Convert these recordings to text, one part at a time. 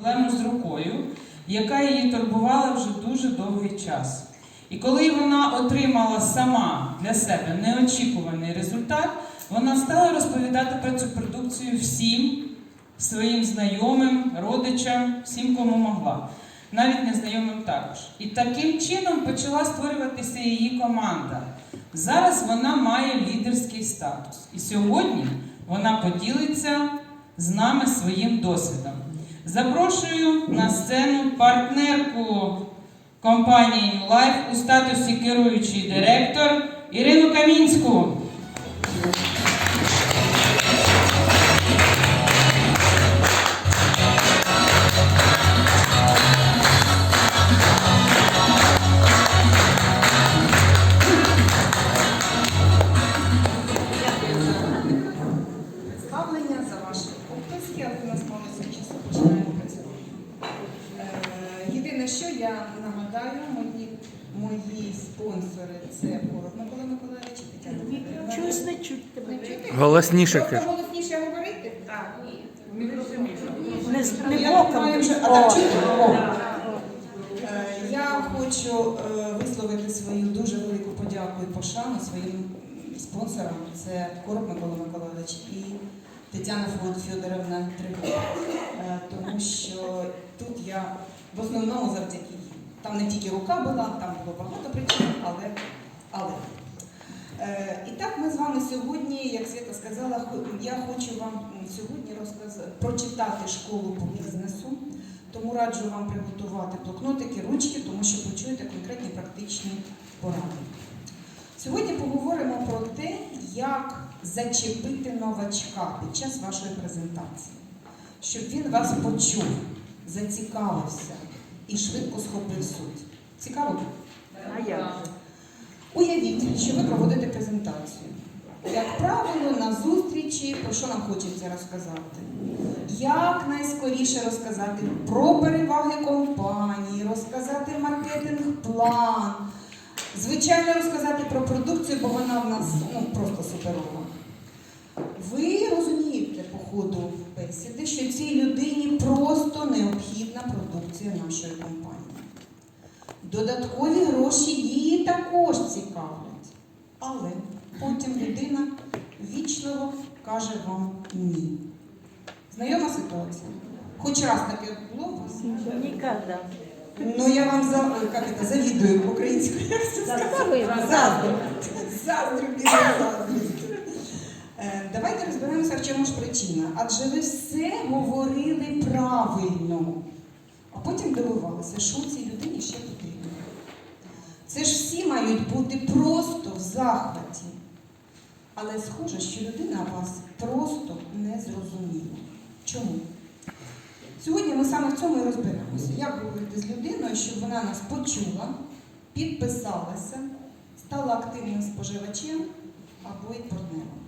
проблему з рукою, яка її турбувала вже дуже довгий час. І коли вона отримала сама для себе неочікуваний результат, вона стала розповідати про цю продукцію всім своїм знайомим, родичам, всім, кому могла, навіть незнайомим також. І таким чином почала створюватися її команда. Зараз вона має лідерський статус. І сьогодні вона поділиться з нами своїм досвідом. Запрошую на сцену партнерку компанії New Life у статусі керуючий директор Ірину Камінську. Мої спонсори це Город Микола Миколаївич і Тетяна Федорівна. Чогось не чуть Не тебе. чути? Голосніше Просто голосніше говорити? Так. Не, з- Ну, не я боком. маю вже- а так чути? О. о. Е, Я хочу е, висловити свою дуже велику подяку і пошану своїм спонсорам. Це Короб Микола Миколаївич і Тетяна Фод- Федоровна Тригова. Е, Тому що тут я в основному завдяки. Там не тільки рука була, там було багато причин, але. але. Е, І так ми з вами сьогодні, як Свята сказала, я хочу вам сьогодні розказати, прочитати школу по бізнесу. Тому раджу вам приготувати блокнотики, ручки, тому що почуєте конкретні практичні поради. Сьогодні поговоримо про те, як зачепити новачка під час вашої презентації, щоб він вас почув, зацікавився і швидко схопив суть. Цікаво? А як? Уявіть, що ви проводите презентацію. Як правило, на зустрічі, про що нам хочеться розказати? Як найскоріше розказати про переваги компанії, розказати маркетинг-план, звичайно, розказати про продукцію, бо вона в нас ну, просто суперова. Ви розумієте по ходу бесіди, що цій людині просто необхідна продукція нашої компанії. Додаткові гроші її також цікавлять. Але потім людина вічливо каже вам ні. Знайома ситуація? Хоч раз таке було у вас? Ніколи. Ну я вам за, завідую українською. Це сказати? Заздрю. Заздрю, заздрю. Е, Давайте розберемося, в чому ж причина. Адже ви все говорили правильно, а потім дивувалися, що цій людині ще потрібно. Це ж всі мають бути просто в захваті. Але схоже, що людина вас просто не зрозуміла. Чому? Сьогодні ми саме в цьому і розберемося. Як говорити з людиною, щоб вона нас почула, підписалася, стала активним споживачем або й партнером.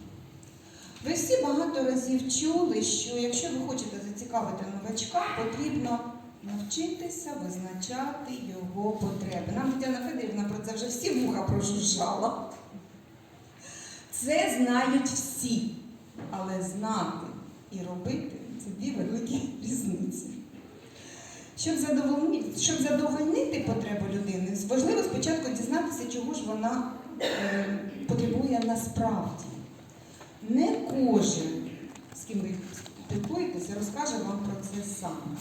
Ви всі багато разів чули, що якщо ви хочете зацікавити новачка, потрібно навчитися визначати його потреби. Нам Тетяна Федорівна про це вже всі вуха прожужжала. Це знають всі, але знати і робити це дві великі різниці. Щоб задовольнити, щоб задовольнити потребу людини, важливо спочатку дізнатися, чого ж вона е, потребує насправді. Не кожен, з ким ви спілкуєтеся, розкаже вам про це сам.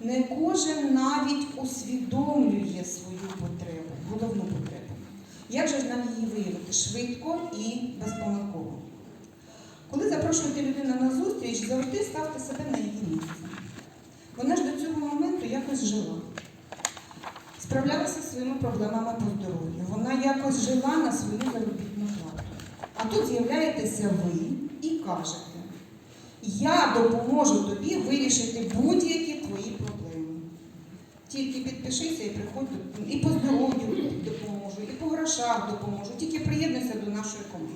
Не кожен навіть усвідомлює свою потребу, головну потребу. Як же нам її виявити швидко і безпомилково? Коли запрошуєте людину на зустріч, завжди ставте себе на її місце. Вона ж до цього моменту якось жила. Справлялася зі своїми проблемами по здоров'ю. Вона якось жила на свою заробітну плату. А тут з'являєтеся ви і кажете, я допоможу тобі вирішити будь-які твої проблеми. Тільки підпишися і приходь і по здоров'ю допоможу, і по грошах допоможу. Тільки приєднуйся до нашої команди.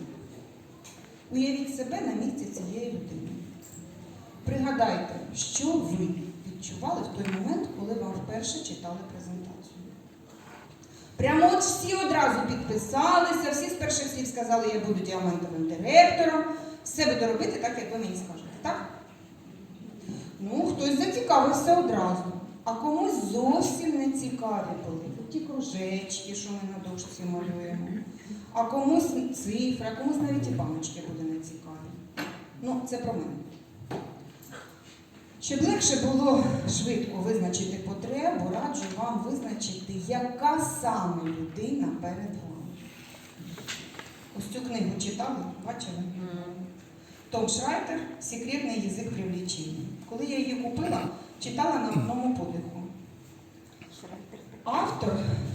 Уявіть себе на місці цієї людини. Пригадайте, що ви відчували в той момент, коли вам вперше читали презентацію. Прямо от всі одразу підписалися, всі з перших слів сказали, я буду діамантовим директором, все буду робити так, як ви мені скажете. Так? Ну, хтось зацікавився одразу, а комусь зовсім не цікаві були. Ті кружечки, що ми на дошці малюємо. А комусь цифри, а комусь навіть і баночки буде не цікаві. Ну, це про мене. Щоб легше було швидко визначити потребу, раджу вам визначити, яка саме людина перед вами. Ось цю книгу читали, бачили? Том Шрайтер Секретний язик привлечення. Коли я її купила, читала на одному подиху. Автор,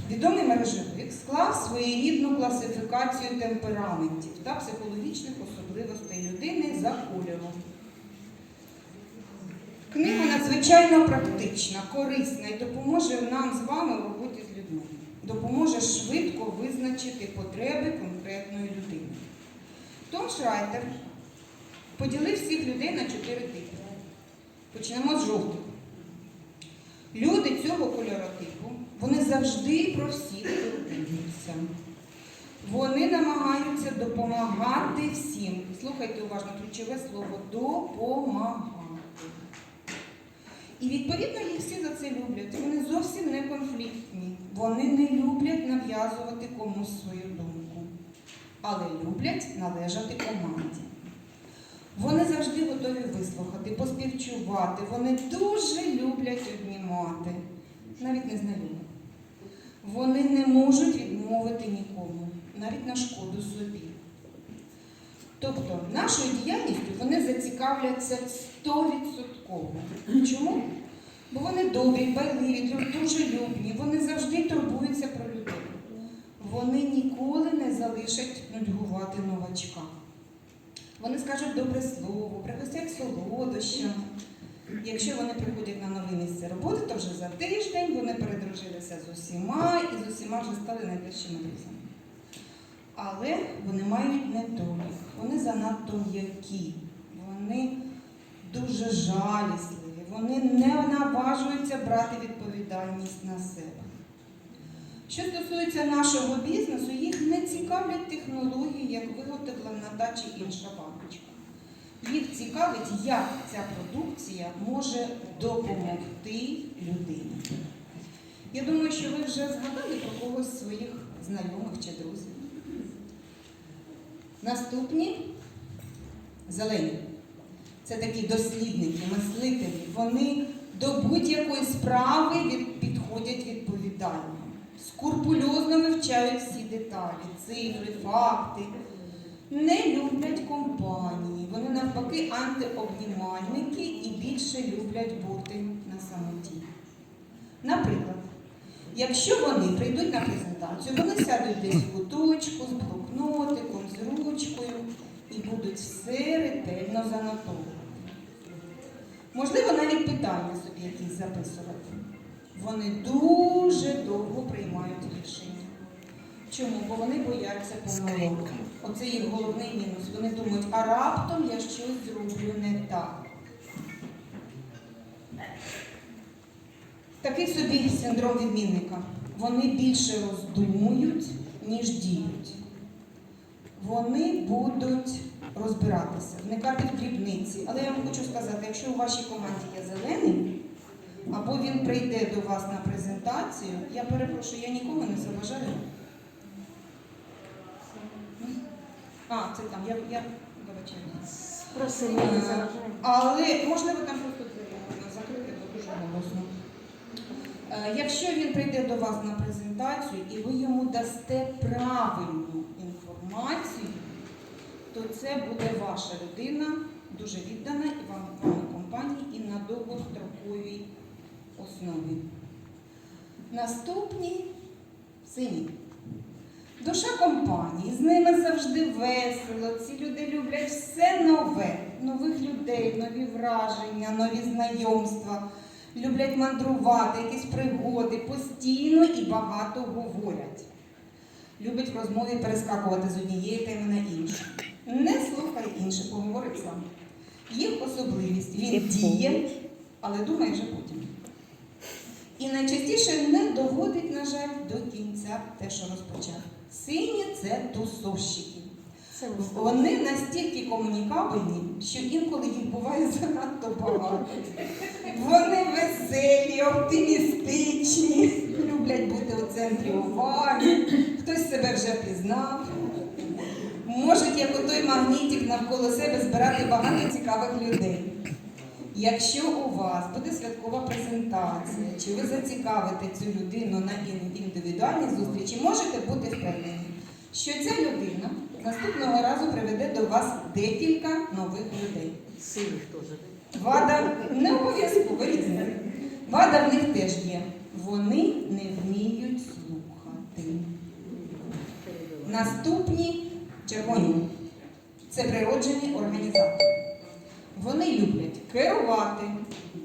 відомий мережевик, склав своєрідну класифікацію темпераментів та психологічних особливостей людини за кольором. Книга надзвичайно практична, корисна і допоможе нам з вами в роботі з людьми. Допоможе швидко визначити потреби конкретної людини. Том Шрайтер поділив всіх людей на чотири типи. Почнемо з жовтих. Люди цього кольоротипу, вони завжди про всіх турбуються. Вони намагаються допомагати всім. Слухайте уважно ключове слово допомагати. І відповідно їх всі за це люблять. Вони зовсім не конфліктні. Вони не люблять нав'язувати комусь свою думку, але люблять належати команді. Вони завжди готові вислухати, поспівчувати. Вони дуже люблять обнімати, навіть незнайомих. Вони не можуть відмовити нікому, навіть на шкоду собі. Тобто нашою діяльністю вони зацікавляться 100%. Чому? Бо вони добрі, байливі, дружелюбні, вони завжди турбуються про людей. Вони ніколи не залишать нудьгувати новачка. Вони скажуть добре слово, пригостять солодощами. Якщо вони приходять на нове місце роботи, то вже за тиждень вони передружилися з усіма і з усіма вже стали найближчими друзями. Але вони мають недолік, вони занадто м'які, вони дуже жалісливі, вони не наважуються брати відповідальність на себе. Що стосується нашого бізнесу, їх не цікавлять технології, як виготовлена та чи інша баночка. Їх цікавить, як ця продукція може допомогти людині. Я думаю, що ви вже згадали про когось з своїх знайомих чи друзів. Наступні зелені. Це такі дослідники, мислителі. Вони до будь-якої справи підходять відповідально. Скурпульозно вивчають всі деталі, цифри, факти. Не люблять компанії. Вони навпаки антиобнімальники і більше люблять бути на самоті. Наприклад, якщо вони прийдуть на презентацію, вони сядуть десь в куточку з блокнотиком, з ручкою і будуть все ретельно занотовувати. Можливо, навіть питання собі якісь записувати. Вони дуже довго приймають рішення. Чому? Бо вони бояться помилок. Оце їх головний мінус. Вони думають, а раптом я щось зроблю не так. Такий собі синдром відмінника. Вони більше роздумують, ніж діють. Вони будуть розбиратися, вникати в дрібниці. Але я вам хочу сказати, якщо у вашій команді є зелений, або він прийде до вас на презентацію, я перепрошую, я нікому не заважаю. А, це там, я, я. Просимо не заважаємо. Але можливо там просто закрити, бо дуже голосно. Е, Якщо він прийде до вас на презентацію і ви йому дасте правильну інформацію, то це буде ваша людина, дуже віддана і вам компанії і на довгостроковій основі. Наступні сині. Душа компанії, з ними завжди весело. Ці люди люблять все нове, нових людей, нові враження, нові знайомства. Люблять мандрувати, якісь пригоди, постійно і багато говорять. Любить в розмові перескакувати з однієї теми на іншу. Не слухай інших, поговорить сам. Їх особливість він діє, але думає вже потім. І найчастіше не доводить, на жаль, до кінця те, що розпочав. Сині це тусовщики. Вони настільки комунікабельні, що інколи їх буває занадто багато. Вони веселі, оптимістичні, люблять бути у центрі уваги, хтось себе вже пізнав. Можуть, як отой магнітик навколо себе збирати багато цікавих людей. Якщо у вас буде святкова презентація, чи ви зацікавите цю людину на ін- індивідуальній зустрічі, можете бути впевнені, що ця людина наступного разу приведе до вас декілька нових людей. Сильних теж. Вада не обов'язково різні. Вада в них теж є. Вони не вміють слухати. Наступні червоні це природжені організатори. Вони люблять керувати,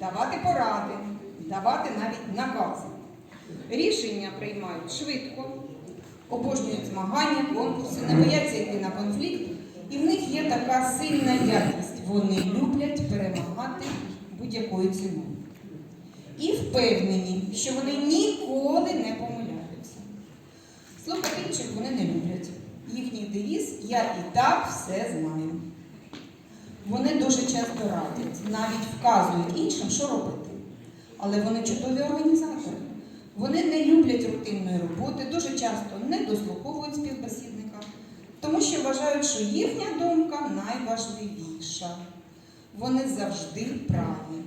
давати поради, давати навіть накази. Рішення приймають швидко, обожнюють змагання, конкурси, не бояться йти на конфлікт. І в них є така сильна якість. Вони люблять перемагати будь-якою ціною. І впевнені, що вони ніколи не помиляються. Слухати інших вони не люблять. Їхній девіз я і так все знаю. Вони дуже часто радять, навіть вказують іншим, що робити. Але вони чудові організатори. Вони не люблять рутинної роботи, дуже часто не дослуховують співбесідника, тому що вважають, що їхня думка найважливіша. Вони завжди праві.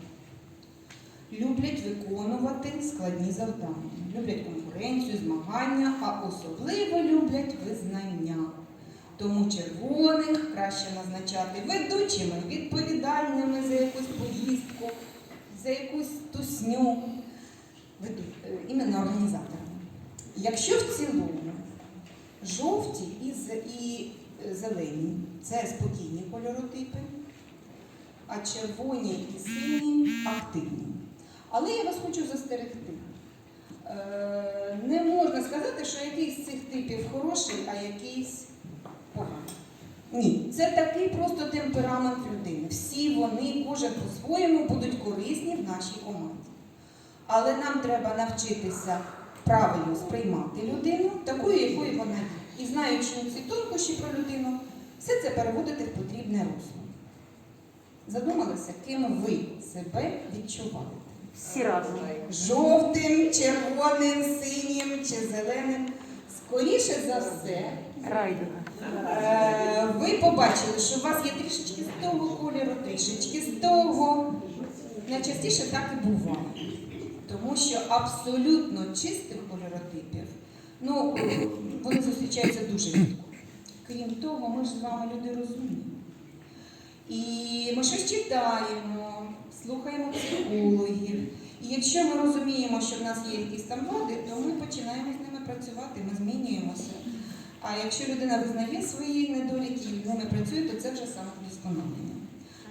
Люблять виконувати складні завдання, люблять конкуренцію, змагання, а особливо люблять визнання. Тому червоних краще назначати ведучими, відповідальними за якусь поїздку, за якусь тусню, е, іменно організаторами. Якщо в цілому жовті і, е, зелені це спокійні кольоротипи, а червоні і сині активні. Але я вас хочу застерегти. Е, Не можна сказати, що якийсь з цих типів хороший, а якийсь поганий. Ні, це такий просто темперамент людини. Всі вони, кожен по-своєму, будуть корисні в нашій команді. Але нам треба навчитися правильно сприймати людину, такою, якою вона є. І знаючи ці тонкощі про людину, все це переводити в потрібне русло. Задумалися, ким ви себе відчуваєте? Всі разом. Жовтим, червоним, синім чи зеленим. Скоріше за все, Райдуга. Е, Ви побачили, що у вас є трішечки з того кольору, трішечки з того. Найчастіше так і буває. Тому що абсолютно чистих кольоротипів, ну, вони зустрічаються дуже рідко. Крім того, ми ж з вами люди розумні. І ми щось читаємо, слухаємо психологів. І якщо ми розуміємо, що в нас є якісь там вади, то ми починаємо з ними працювати, ми змінюємося. А якщо людина визнає свої недоліки і ними працює, то це вже самовдосконалення.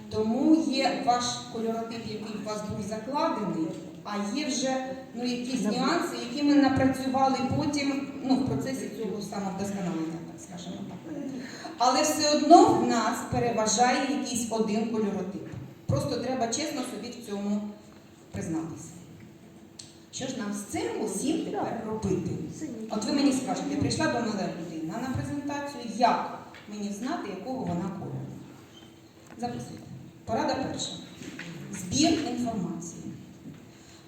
Тому є ваш кольоротип, який у вас був закладений, а є вже ну, якісь нюанси, які ми напрацювали потім ну, в процесі цього самовдосконалення, так скажемо так. Але все одно в нас переважає якийсь один кольоротип. Просто треба чесно собі в цьому признатися. Що ж нам з цим усім тепер робити? От ви мені скажете, прийшла до мене людина на презентацію, як мені знати, якого вона кольору? Записуйте. Порада перша. Збір інформації.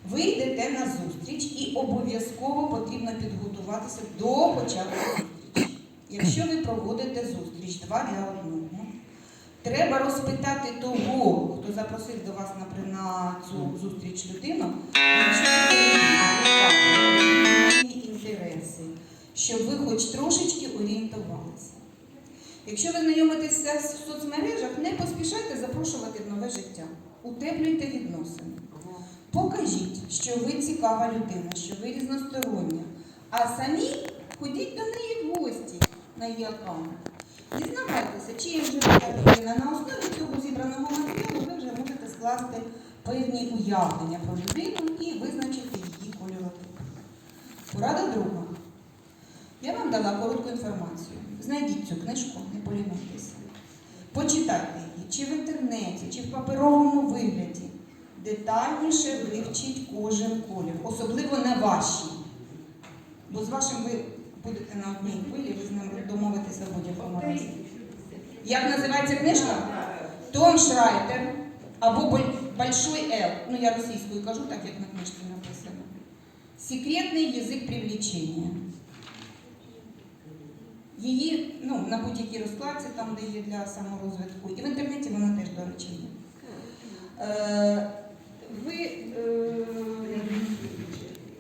Ви йдете на зустріч і обов'язково потрібно підготуватися до початку зустрічі. Якщо ви проводите зустріч два для одного, треба розпитати того, хто запросив до вас на, цю зустріч людину, інтереси, щоб ви хоч трошечки орієнтувалися. Якщо ви знайомитеся в соцмережах, не поспішайте запрошувати в нове життя. Утеплюйте відносини. Покажіть, що ви цікава людина, що ви різностороння. А самі ходіть до неї в гості на її аккаунт. Дізнавайтеся, живе ця людина. На основі цього зібраного матеріалу ви вже можете скласти певні уявлення про людину і визначити її кольоротип. Порада друга. Я вам дала коротку інформацію. Знайдіть цю книжку, не полінуйтеся. Почитайте її чи в інтернеті, чи в паперовому вигляді. Детальніше вивчіть кожен колір, особливо на вашій. Бо з вашим ви будете на одній хвилі, ви з ним домовитеся в будь-якому разі. Як називається книжка? Том Шрайтер або «Боль- Большой Л. Ну, я російською кажу, так як на книжці написано. Секретний язик привлечення. Її ну, на будь-якій розкладці, там, де є для саморозвитку. І в інтернеті вона теж, до речі. Е, ви е,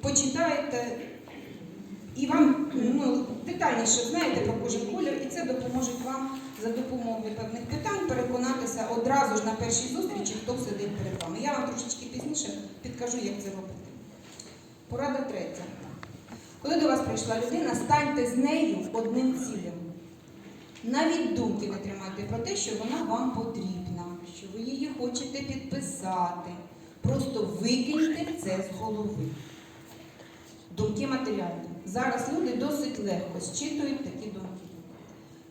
почитаєте і вам ну, детальніше знаєте про кожен колір, і це допоможе вам за допомогою певних питань переконатися одразу ж на першій зустрічі, хто сидить перед вами. Я вам трошечки пізніше підкажу, як це робити. Порада третя. Коли до вас прийшла людина, станьте з нею одним цілем. Навіть думки не тримайте про те, що вона вам потрібна, що ви її хочете підписати. Просто викиньте це з голови. Думки матеріальні. Зараз люди досить легко зчитують такі думки.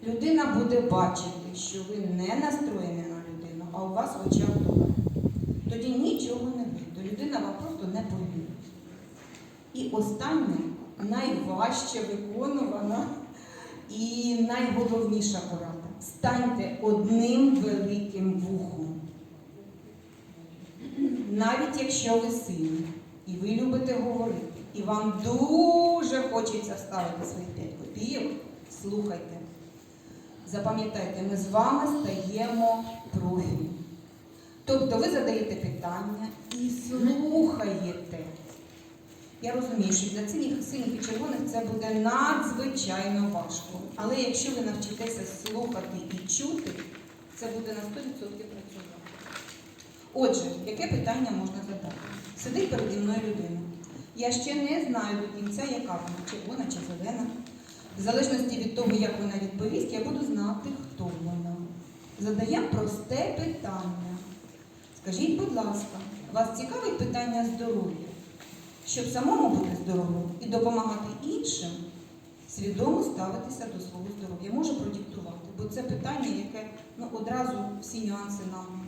Людина буде бачити, що ви не настроєні на людину, а у вас в очах думка. Тоді нічого не вийде. Людина вам просто не повірить. І останнє, найважче виконувана і найголовніша порада. Станьте одним великим вухом. Навіть якщо ви сильні, і ви любите говорити, і вам дуже хочеться ставити свої 5 копійок, слухайте. Запам'ятайте, ми з вами стаємо профі. Тобто ви задаєте питання і слухаєте. Я розумію, що для синіх, синіх і червоних це буде надзвичайно важко. Але якщо ви навчитеся слухати і чути, це буде на 100% працювати. Отже, яке питання можна задати? Сидить переді мною людина. Я ще не знаю до кінця, яка вона, червона чи зелена. В залежності від того, як вона відповість, я буду знати, хто вона. Задаємо просте питання. Скажіть, будь ласка, вас цікавить питання здоров'я? Щоб самому бути здоровим і допомагати іншим, свідомо ставитися до свого здоров'я. Можу продиктувати, бо це питання, яке ну, одразу всі нюанси нам.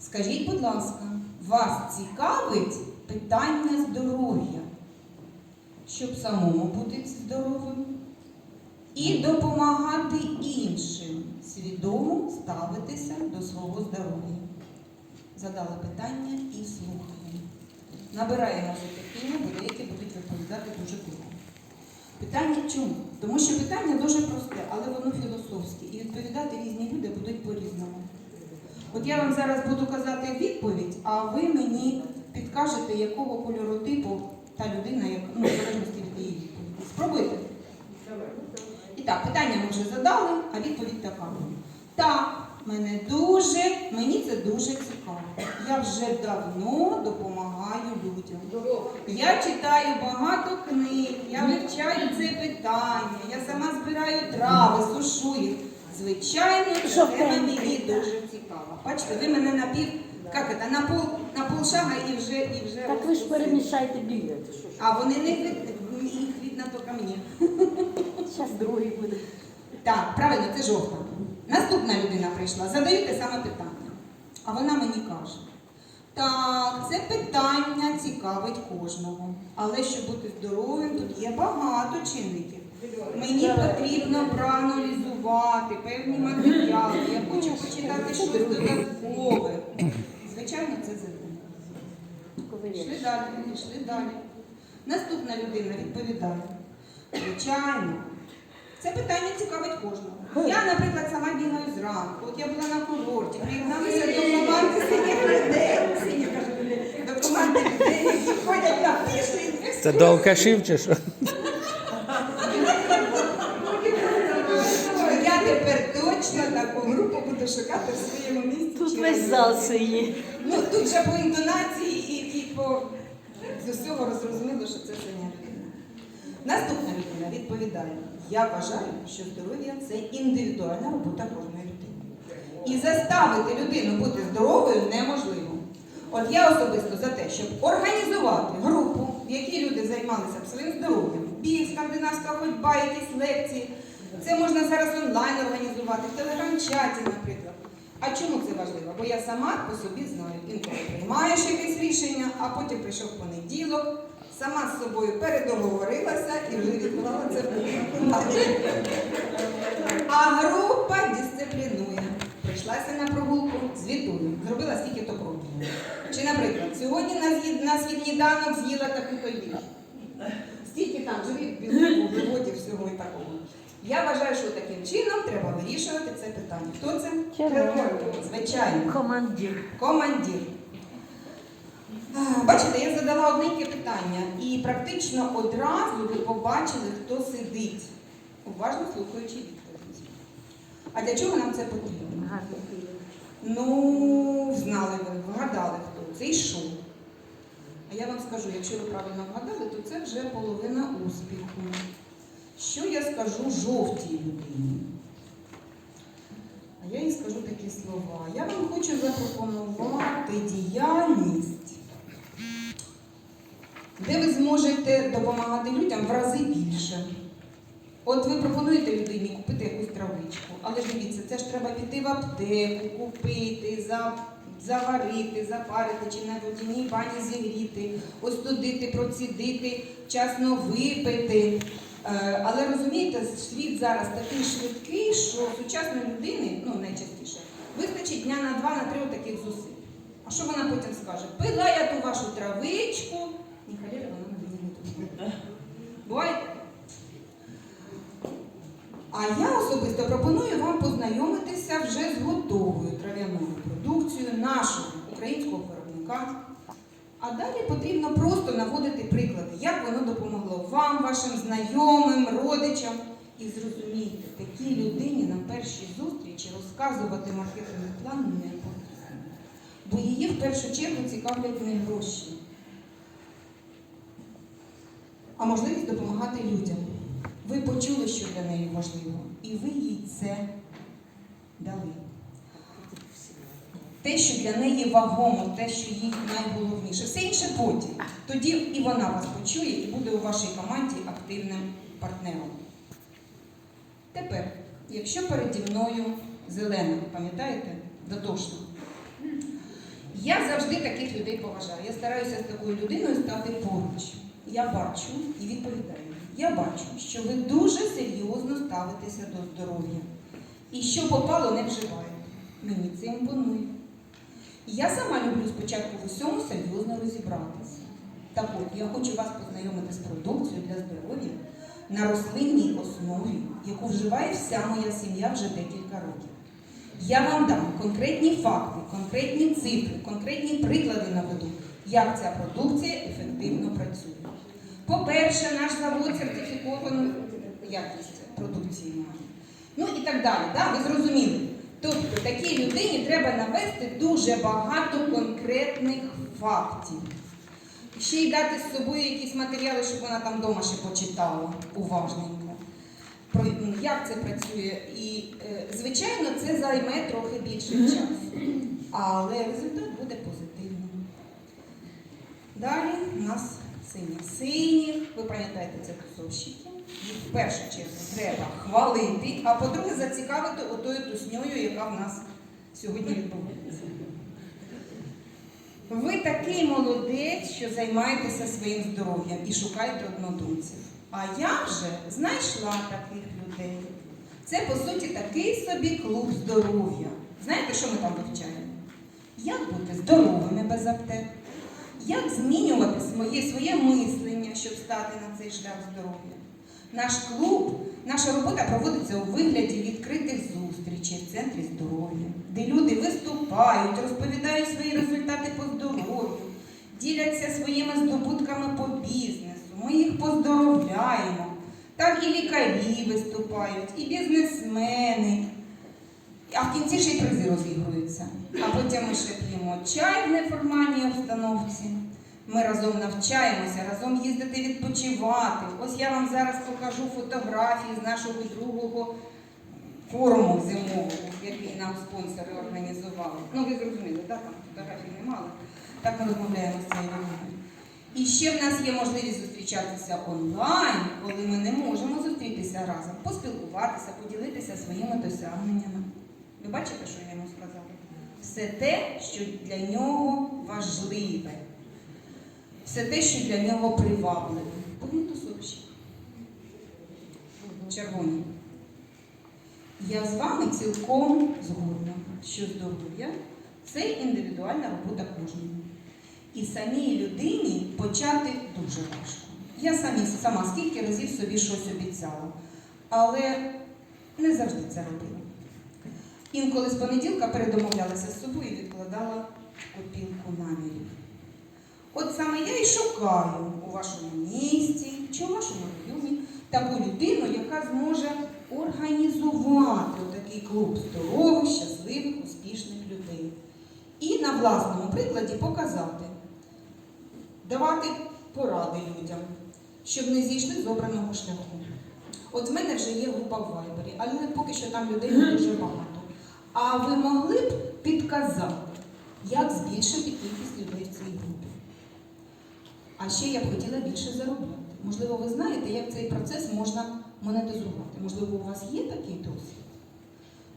Скажіть, будь ласка, вас цікавить питання здоров'я, щоб самому бути здоровим і допомагати іншим, свідомо ставитися до свого здоров'я. Задали питання і слухаємо. Набираємо терпіння, бо деякі будуть відповідати дуже тихо. Питання чому? Тому що питання дуже просте, але воно філософське. І відповідати різні люди будуть по-різному. От я вам зараз буду казати відповідь, а ви мені підкажете, якого кольору типу та людина, як, ну, залежності від її відповіді. Спробуйте. І так, питання ми вже задали, а відповідь така. Так, мене дуже, мені це дуже цікаво. Я вже давно допомагаю людям. Я читаю багато книг, я вивчаю це питання, я сама збираю трави, сушу їх. Звичайно, ця тема мені дуже цікава. Бачите, ви мене на пів, як це, на пол, на полшага і вже, і вже. Так ви ж перемішайте білети. А вони не їх видно тільки мені. Зараз другий буде. Так, правильно, це жовта. Наступна людина прийшла, задаю те саме питання. А вона мені каже: так, це питання цікавить кожного. Але щоб бути здоровим, тут є багато чинників. Мені потрібно проаналізувати певні матеріали. Я хочу почитати щось додаткове. Звичайно, це зелено. Пішли далі, пішли далі. Наступна людина відповідає. Звичайно. Це питання цікавить кожного. Я, наприклад, сама бігаю зранку. От я була на курорті, приєдналася до команди синіх людей. Синіх. До команди людей, які ходять на піші. Це до алкашів чи що? Буду шукати в своєму місці. Тут весь зал сині. Ну тут же по інтонації і, і по з усього зрозуміло, що це синя людина. Наступна людина відповідає: я вважаю, що здоров'я це індивідуальна робота кожної людини. І заставити людину бути здоровою неможливо. От я особисто за те, щоб організувати групу, в якій люди займалися б своїм здоров'ям, біг, скандинавська ходьба, якісь лекції. Це можна зараз онлайн організувати, в телеграм-чаті, наприклад. А чому це важливо? Бо я сама по собі знаю. Інколи приймаєш якесь рішення, а потім прийшов понеділок, сама з собою передоговорилася і вже відклала це в А група дисциплінує. Прийшлася на прогулку, звітую, зробила стільки то кроків. Чи, наприклад, сьогодні на, сніданок з'їла таку-то їжу. Стільки там живих білків, виводів, всього і такого. Я вважаю, що таким чином треба вирішувати це питання. Хто це? Червоний. Звичайно, Командир. командир. Бачите, я задала одненьке питання, і практично одразу ви побачили, хто сидить, уважно слухаючи відповідь. А для чого нам це потрібно? Ну, знали ви, вгадали хто. Це йшов. А я вам скажу, якщо ви правильно вгадали, то це вже половина успіху. Що я скажу жовтій людині? А я їй скажу такі слова. Я вам хочу запропонувати діяльність, де ви зможете допомагати людям в рази більше. От ви пропонуєте людині купити якусь травичку, але ж дивіться, це ж треба піти в аптеку, купити, заварити, запарити чи на водяній бані зігріти, остудити, процідити, вчасно випити. Е, але розумієте, світ зараз такий швидкий, що сучасної людини, ну найчастіше, вистачить дня на два, на три таких зусиль. А що вона потім скаже? Пила я ту вашу травичку, ні халіра вона не буде. Буває таке? А я особисто пропоную вам познайомитися вже з готовою трав'яною продукцією нашого українського виробника. А далі потрібно просто наводити приклади, як воно допомогло вам, вашим знайомим, родичам. І зрозумійте, такій людині на першій зустрічі розказувати маркетинговий план не потрібно. Бо її в першу чергу цікавлять не гроші, а можливість допомагати людям. Ви почули, що для неї важливо, і ви їй це дали. Те, що для неї вагомо, те, що їй найголовніше. Все інше потім. Тоді і вона вас почує і буде у вашій команді активним партнером. Тепер, якщо переді мною зелена, пам'ятаєте, дотошна, я завжди таких людей поважаю. Я стараюся з такою людиною стати поруч. Я бачу і відповідаю. Я бачу, що ви дуже серйозно ставитеся до здоров'я. І що попало, не вживаєте. Мені це імпонує. Я сама люблю спочатку в усьому серйозно розібратися. Так от, я хочу вас познайомити з продукцією для здоров'я на рослинній основі, яку вживає вся моя сім'я вже декілька років. Я вам дам конкретні факти, конкретні цифри, конкретні приклади наведу, як ця продукція ефективно працює. По-перше, наш завод сертифіковану якість продукції має. Ну і так далі. Да? Ви зрозуміли. Тобто такій людині треба навести дуже багато конкретних фактів. Ще й дати з собою якісь матеріали, щоб вона там вдома ще почитала уважненько. Про як це працює. І, е, звичайно, це займе трохи більше часу. Але результат буде позитивним. Далі у нас сині. Сині, ви пам'ятаєте, це тусовщики. Їх в першу чергу треба хвалити, а по-друге, зацікавити отою тусньою, яка в нас сьогодні відбувається. Ви такий молодець, що займаєтеся своїм здоров'ям і шукаєте однодумців. А я вже знайшла таких людей. Це, по суті, такий собі клуб здоров'я. Знаєте, що ми там вивчаємо? Як бути здоровими без аптек? Як змінювати своє, своє мислення, щоб стати на цей шлях здоров'я? Наш клуб, наша робота проводиться у вигляді відкритих зустрічей в центрі здоров'я, де люди виступають, розповідають свої результати по здоров'ю, діляться своїми здобутками по бізнесу. Ми їх поздоровляємо. Там і лікарі виступають, і бізнесмени. А в кінці ще й призи розігруються. А потім ми ще п'ємо чай в неформальній обстановці. Ми разом навчаємося, разом їздити відпочивати. Ось я вам зараз покажу фотографії з нашого другого форуму зимового, який нам спонсори організували. Ну, ви зрозуміли, так? Там фотографій немало. Так ми розмовляємо з цією людиною. І ще в нас є можливість зустрічатися онлайн, коли ми не можемо зустрітися разом, поспілкуватися, поділитися своїми досягненнями. Ви бачите, що я йому сказала? все те, що для нього важливе, все те, що для нього привабливе. Пункту 46. Червоні. Я з вами цілком згодна, що здоров'я це індивідуальна робота кожного. І самій людині почати дуже важко. Я самі, сама скільки разів собі щось обіцяла, але не завжди це робила. Інколи з понеділка передомовлялася з собою і відкладала копілку намірів. От саме я і шукаю у вашому місті чи у вашому районі таку людину, яка зможе організувати такий клуб здорових, щасливих, успішних людей. І на власному прикладі показати, давати поради людям, щоб не зійшли з обраного шляху. От в мене вже є група в Вайбері, але поки що там людей не дуже багато. А ви могли б підказати, як збільшити кількість людей в цій групі? А ще я б хотіла більше заробляти. Можливо, ви знаєте, як цей процес можна монетизувати. Можливо, у вас є такий досвід?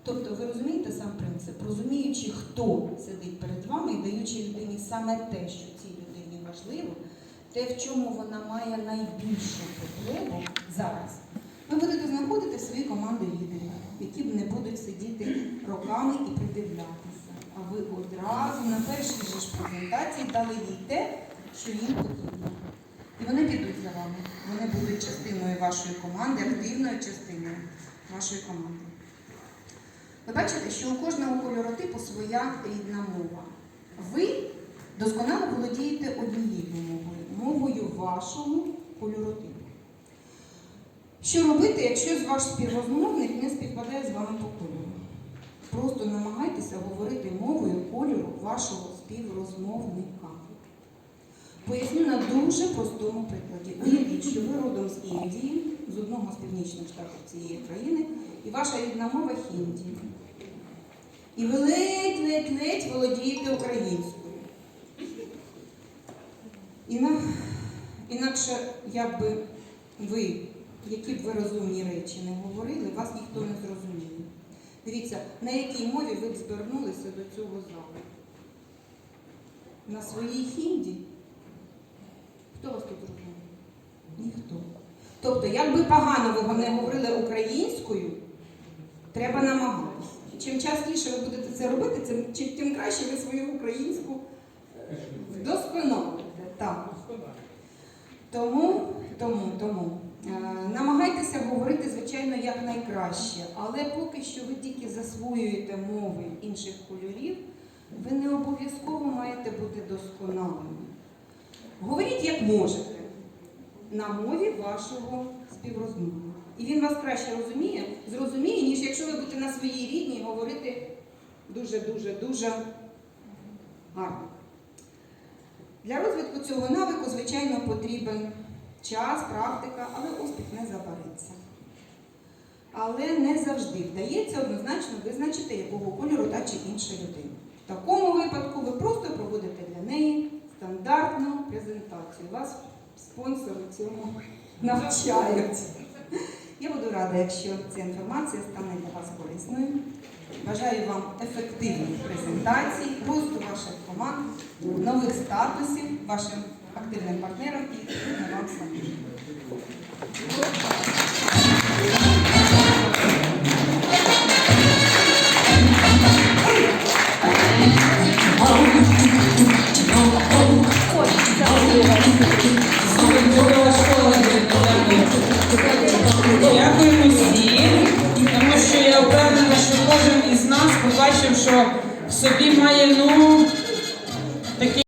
Тобто, ви розумієте сам принцип, розуміючи, хто сидить перед вами і даючи людині саме те, що цій людині важливо, те, в чому вона має найбільшу потребу зараз, ви будете знаходити в своїй команді лідерів, які не будуть сидіти роками і придивлятися. А ви одразу на першій же ж презентації дали їй те, що їм потрібно. І вони підуть за вами. Вони будуть частиною вашої команди, активною частиною вашої команди. Ви бачите, що у кожного кольоротипу своя рідна мова. Ви досконало володієте однією мовою, мовою вашого кольоротипу. Що робити, якщо ваш співрозмовник не співпадає з вами по кольору? Просто намагайтеся говорити мовою кольору вашого співрозмовника. Поясню на дуже простому прикладі. Уявіть, що ви родом з Індії, з одного з північних штатів цієї країни, і ваша рідна мова хінді. І ви ледь-ледь-ледь володієте українською. Іна- Інакше, як би ви, які б ви розумні речі не говорили, вас ніхто не зрозуміє. Дивіться, на якій мові ви б звернулися до цього залу? На своїй хінді? Хто вас тут розуміє? Ніхто. Тобто, як би погано ви не говорили українською, треба намагатися. Чим частіше ви будете це робити, тим, краще ви свою українську вдосконалите. Так. Тому, тому, тому. Е, намагайтеся говорити, звичайно, якнайкраще, але поки що ви тільки засвоюєте мови інших кольорів, ви не обов'язково маєте бути досконалими. Говоріть як можете на мові вашого співрозмовника. І він вас краще розуміє, зрозуміє, ніж якщо ви будете на своїй рідній говорити дуже-дуже дуже гарно. Для розвитку цього навику, звичайно, потрібен час, практика, але успіх не забариться. Але не завжди вдається однозначно визначити, якого кольору та чи інша людина. В такому випадку ви просто проводите презентацію. Вас спонсори цьому навчають. Я буду рада, якщо ця інформація стане для вас корисною. Бажаю вам ефективних презентацій, росту ваших команд, нових статусів, вашим активним партнерам і вам самим. собі має ну.